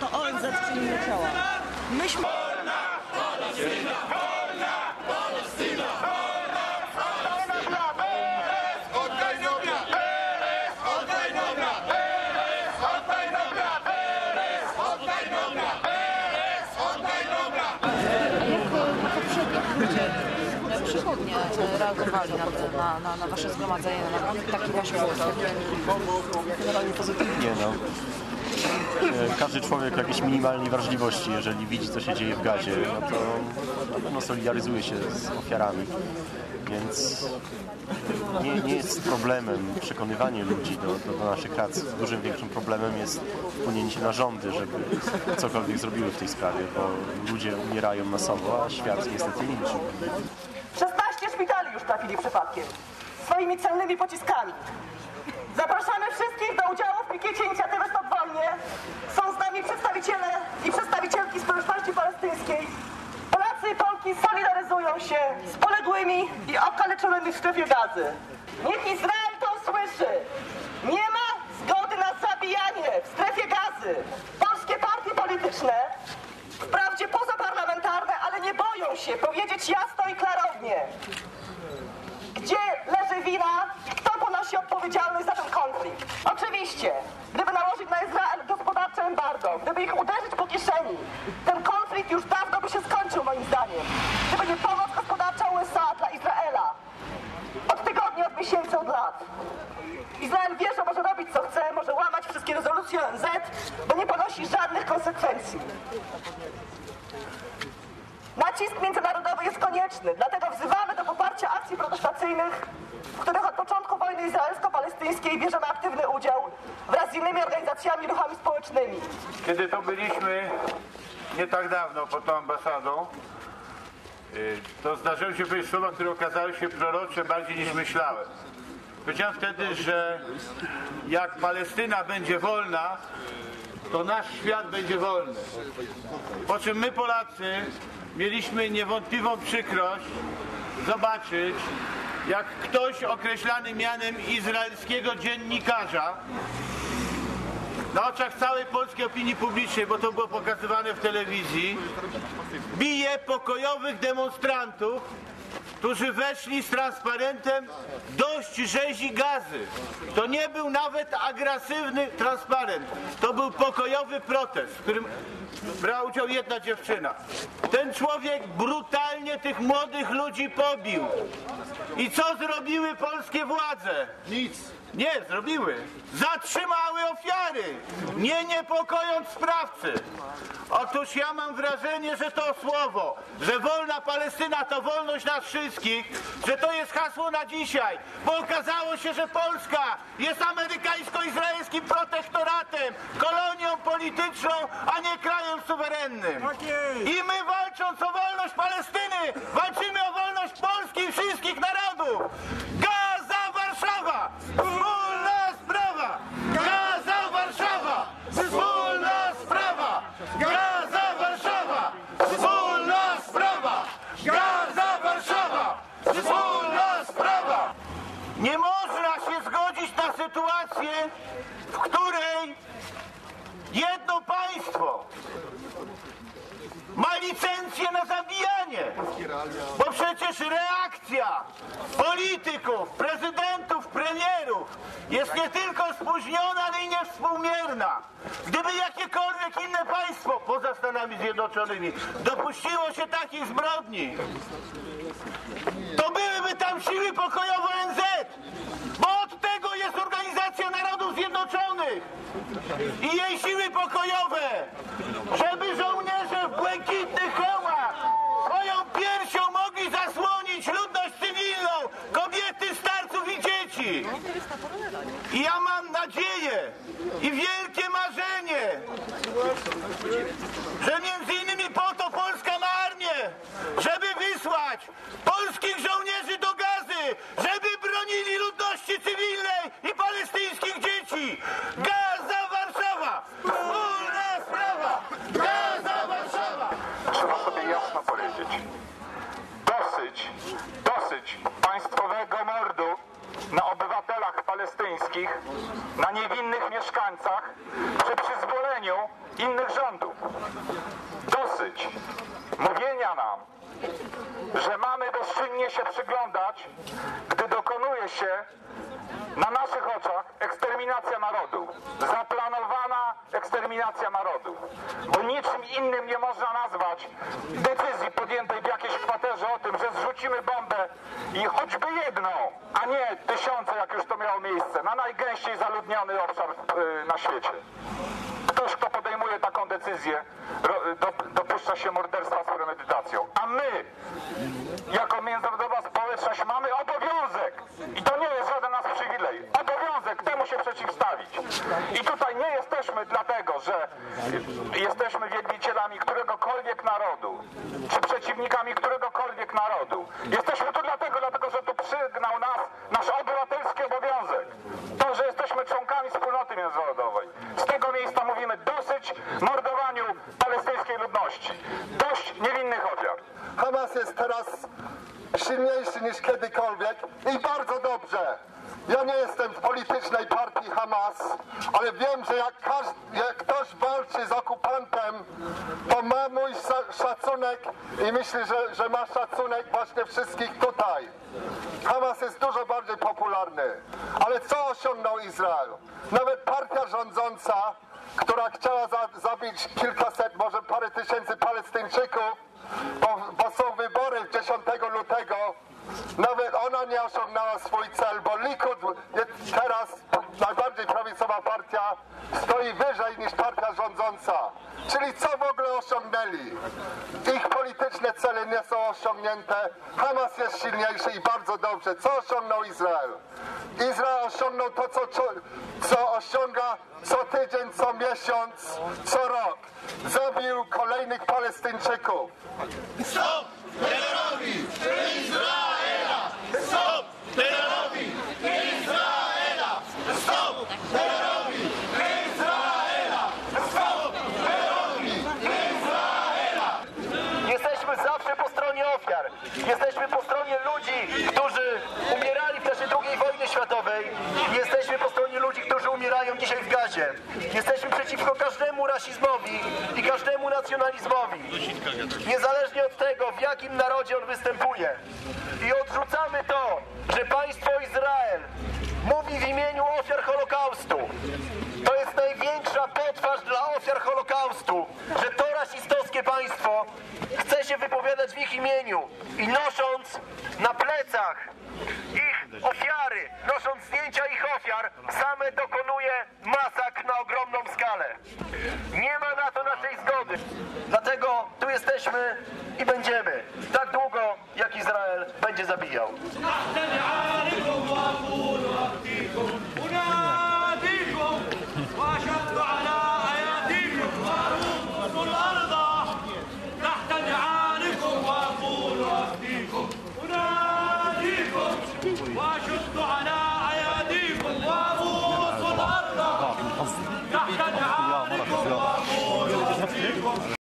To ONZ przyjmie ciała. Myśmy... przychodnie e, reagowali na, na, na, na wasze zgromadzenie, na taki właśnie Generalnie pozytywnie, no. E, Każdy człowiek jakiejś minimalnej wrażliwości, jeżeli widzi, co się dzieje w gazie, no to na pewno solidaryzuje się z ofiarami. Więc nie, nie jest problemem przekonywanie ludzi do, do, do naszych racji. Dużym, większym problemem jest wpłynięcie na rządy, żeby cokolwiek zrobiły w tej sprawie, bo ludzie umierają masowo, a świat niestety milczy. 16 szpitali już trafili przypadkiem. Swoimi celnymi pociskami. Zapraszamy wszystkich do udziału w pikiecie inicjatywy Stop Wojnie. Są z nami przedstawiciele i przedstawicielki społeczności palestyńskiej. Polacy i Polki solidaryzują się z poległymi i okaleczonymi w strefie gazy. Niech Izrael to usłyszy. Nie ma zgody na zabijanie w strefie gazy. Polskie partie polityczne wprawdzie pozaparlamentarne, ale nie boją się powiedzieć jasno i klarownie, gdzie leży wina, kto ponosi odpowiedzialność za ten konflikt. Oczywiście, gdyby nałożyć na Izrael gospodarcze embargo, gdyby ich uderzyć po kieszeni, ten konflikt już dawno by się skończył moim zdaniem. Gdyby nie pomoc gospodarcza USA dla Izraela. Od tygodni, od miesięcy, od lat. Izrael wie, że może robić co chce, może łamać wszystkie rezolucje ONZ, bo nie ponosi żadnych konsekwencji. Nacisk międzynarodowy jest konieczny, dlatego wzywamy do poparcia akcji protestacyjnych, w których od początku wojny izraelsko-palestyńskiej bierzemy aktywny udział wraz z innymi organizacjami i ruchami społecznymi. Kiedy to byliśmy nie tak dawno pod tą ambasadą, y, to zdarzyły się powiedzieć słowa, które okazały się prorocze bardziej niż myślałem. Powiedziałem wtedy, że jak Palestyna będzie wolna, to nasz świat będzie wolny. Po czym my Polacy mieliśmy niewątpliwą przykrość zobaczyć, jak ktoś określany mianem izraelskiego dziennikarza na oczach całej polskiej opinii publicznej, bo to było pokazywane w telewizji, bije pokojowych demonstrantów, którzy weszli z transparentem dość rzezi gazy. To nie był nawet agresywny transparent, to był pokojowy protest, w którym brała udział jedna dziewczyna. Ten człowiek brutalnie tych młodych ludzi pobił. I co zrobiły polskie władze? Nic. Nie, zrobiły. Zatrzymały ofiary, nie niepokojąc sprawcy. Otóż ja mam wrażenie, że to słowo, że wolna Palestyna to wolność nas wszystkich, że to jest hasło na dzisiaj, bo okazało się, że Polska jest amerykańsko-izraelskim protektoratem, kolonią polityczną, a nie krajem suwerennym. I my walcząc o wolność Palestyny, walczymy o wolność Polski i wszystkich narodów. Sytuację, w której jedno państwo ma licencję na zabijanie. Bo przecież reakcja polityków, prezydentów, premierów jest nie tylko spóźniona, ale i niewspółmierna. Gdyby jakiekolwiek inne państwo poza Stanami Zjednoczonymi dopuściło się takich zbrodni, to byłyby tam siły pokojowe ONZ, bo od tego jest Organizacja Narodów Zjednoczonych i jej siły pokojowe, żeby żołnierze w błękitnych hełmach swoją piersią mogli zasłonić ludność cywilną, kobiety, starców i dzieci. I ja mam nadzieję i wielkie marzenie, że między innymi po to Polska ma armię, żeby wysłać polskich jasno powiedzieć. Dosyć, dosyć państwowego mordu na obywatelach izraelskich na niewinnych mieszkańcach przy przyzwoleniu innych rządów. Dosyć mówienia nam, że mamy bezczynnie się przyglądać, gdy dokonuje się na naszych oczach eksterminacja narodu. Zaplanowana eksterminacja narodu. Bo niczym innym nie można nazwać i choćby jedną, a nie tysiące, jak już to miało miejsce, na najgęściej zaludniony obszar y, na świecie. Ktoś, kto podejmuje taką decyzję, dopuszcza się morderstwa z premedytacją. A my, jako międzynarodowa społeczność, mamy obowiązek, i to nie jest żaden nasz przywilej, obowiązek temu się przeciwstawić. I tutaj nie jesteśmy dlatego, że jesteśmy wielbicielami któregokolwiek narodu, czy przeciwnikami któregokolwiek narodu. Jesteśmy tu dlatego, dlatego że tu przygnał nas nasz obywatelski obowiązek. To, że jesteśmy członkami wspólnoty międzynarodowej. Z tego miejsca mówimy dosyć mordowaniu palestyńskiej ludności. Dość niewinnych ofiar. Hamas jest teraz silniejszy niż kiedykolwiek i bardzo dobrze. Ja nie jestem w politycznej partii Hamas, ale wiem, że jak, każdy, jak ktoś walczy z okupantem, to ma mój sza- szacunek i myślę, że, że ma szacunek właśnie wszystkich tutaj. Hamas jest dużo bardziej popularny. Ale co osiągnął Izrael? Nawet partia rządząca, która chciała za, zabić kilkaset, może parę tysięcy Palestyńczyków, bo, bo są wybory 10 lutego. Nie osiągnęła swój cel, bo Likud teraz najbardziej prawicowa partia, stoi wyżej niż partia rządząca. Czyli co w ogóle osiągnęli? Ich polityczne cele nie są osiągnięte. Hamas jest silniejszy i bardzo dobrze. Co osiągnął Izrael? Izrael osiągnął to, co, co osiąga co tydzień, co miesiąc, co rok. Zabił kolejnych Palestyńczyków. Stop terrorowi Izraela! Stop terrorowi Izraela! Stop terrorowi Izraela! Stop terrorowi Izraela! Jesteśmy zawsze po stronie ofiar. Jesteśmy po stronie ludzi, którzy umierali w czasie II wojny światowej. Jesteśmy po stronie ludzi, którzy umierają dzisiaj w gazie. Jesteśmy przeciwko każdemu rasizmowi i każdemu nacjonalizmowi. Niezależnie od tego, w jakim narodzie on występuje. I odrzucamy to, że państwo Izrael mówi w imieniu ofiar Holokaustu. To jest największa potwarz dla ofiar Holokaustu, że to rasistowskie państwo chce się wypowiadać w ich imieniu i nosząc na plecach ich ofiary, nosząc zdjęcia ich ofiar, same dokonuje masakr na ogromną skalę. Nie ma na to naszej zgody. Dlatego tu jesteśmy i będziemy tak długo, jak Izrael będzie zabijał.